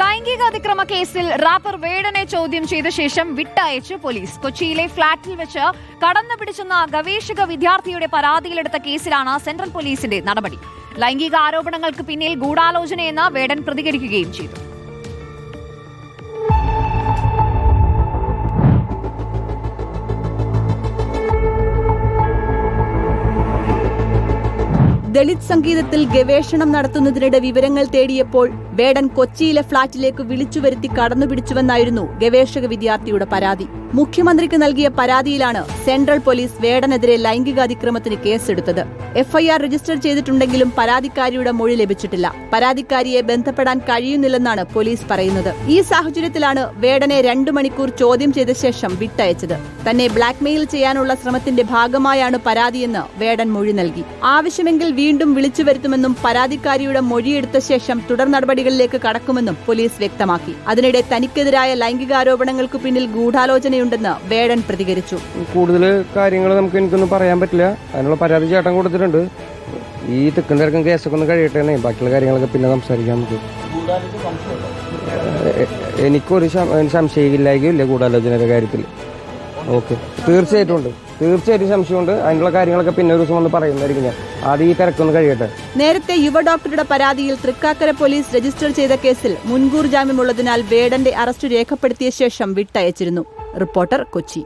ലൈംഗിക അതിക്രമ കേസിൽ റാപ്പർ വേടനെ ചോദ്യം ചെയ്ത ശേഷം വിട്ടയച്ച് പോലീസ്. കൊച്ചിയിലെ ഫ്ളാറ്റിൽ വെച്ച് കടന്നു പിടിച്ചെന്ന ഗവേഷക വിദ്യാർത്ഥിയുടെ പരാതിയിലെടുത്ത കേസിലാണ് സെൻട്രൽ പോലീസിന്റെ നടപടി. ലൈംഗിക ആരോപണങ്ങൾക്ക് പിന്നിൽ ഗൂഢാലോചനയെന്ന് വേടൻ പ്രതികരിക്കുകയും ചെയ്തു. ദളിത് സംഗീതത്തിൽ ഗവേഷണം നടത്തുന്നതിനിടെ വിവരങ്ങൾ തേടിയപ്പോൾ വേടൻ കൊച്ചിയിലെ ഫ്ളാറ്റിലേക്ക് വരുത്തി കടന്നുപിടിച്ചുവെന്നായിരുന്നു ഗവേഷക വിദ്യാർത്ഥിയുടെ പരാതി. മുഖ്യമന്ത്രിക്ക് നൽകിയ പരാതിയിലാണ് സെൻട്രൽ പോലീസ് വേടനെതിരെ ലൈംഗികാതിക്രമത്തിന് കേസെടുത്തത്. എഫ്ഐആർ രജിസ്റ്റർ ചെയ്തിട്ടുണ്ടെങ്കിലും പരാതിക്കാരിയുടെ മൊഴി ലഭിച്ചിട്ടില്ല. പരാതിക്കാരിയെ ബന്ധപ്പെടാൻ കഴിയുന്നില്ലെന്നാണ് പോലീസ് പറയുന്നത്. ഈ സാഹചര്യത്തിലാണ് വേടനെ രണ്ടു മണിക്കൂർ ചോദ്യം ചെയ്ത ശേഷം വിട്ടയച്ചത്. തന്നെ ബ്ലാക്ക്മെയിൽ ചെയ്യാനുള്ള ശ്രമത്തിന്റെ ഭാഗമായാണ് പരാതിയെന്ന് വേടൻ മൊഴി നൽകി. ആവശ്യമെങ്കിൽ വീണ്ടും വിളിച്ചു വരുത്തുമെന്നും പരാതിക്കാരിയുടെ മൊഴിയെടുത്ത ശേഷം തുടർ നടപടികളിലേക്ക് കടക്കുമെന്നും പോലീസ് വ്യക്തമാക്കി. അതിനിടെ തനിക്കെതിരായ ലൈംഗികാരോപണങ്ങൾക്ക് പിന്നിൽ ഗൂഢാലോചനയുണ്ടെന്ന് വേടൻ പ്രതികരിച്ചു. കൂടുതൽ കാര്യങ്ങൾ നമുക്ക് എനിക്കൊന്നും പറയാൻ പറ്റില്ല. അതിനുള്ള പരാതി ചേട്ടൻ കൊടുത്തിട്ടുണ്ട്. ഈ തിക്കും തിരക്കും കേസൊക്കെ ഒന്ന് കഴിയട്ടെ ബാക്കിയുള്ള കാര്യങ്ങളൊക്കെ പിന്നെ സംസാരിക്കാം നമുക്ക്. എനിക്കൊരു സംശയമില്ലായിരിക്കും ഗൂഢാലോചനയുടെ കാര്യത്തിൽ. ഓക്കെ. തീർച്ചയായിട്ടും ഉണ്ട്. തീർച്ചയായിട്ടും സംശയമുണ്ട്. അതിനുള്ള കാര്യങ്ങളൊക്കെ പിന്നെ ഒരു ദിവസം ഒന്ന് പറയുന്നതായിരിക്കും ഞാൻ. ആദ്യം ഈ തിരക്കൊന്ന് കഴിയട്ടെ. നേരത്തെ യുവ ഡോക്ടറുടെ പരാതിയിൽ തൃക്കാക്കര പോലീസ് രജിസ്റ്റർ ചെയ്ത കേസിൽ മുൻകൂർ ജാമ്യമുള്ളതിനാൽ വേടന്റെ അറസ്റ്റ് രേഖപ്പെടുത്തിയ ശേഷം വിട്ടയച്ചിരുന്നു. റിപ്പോർട്ടർ കൊച്ചി.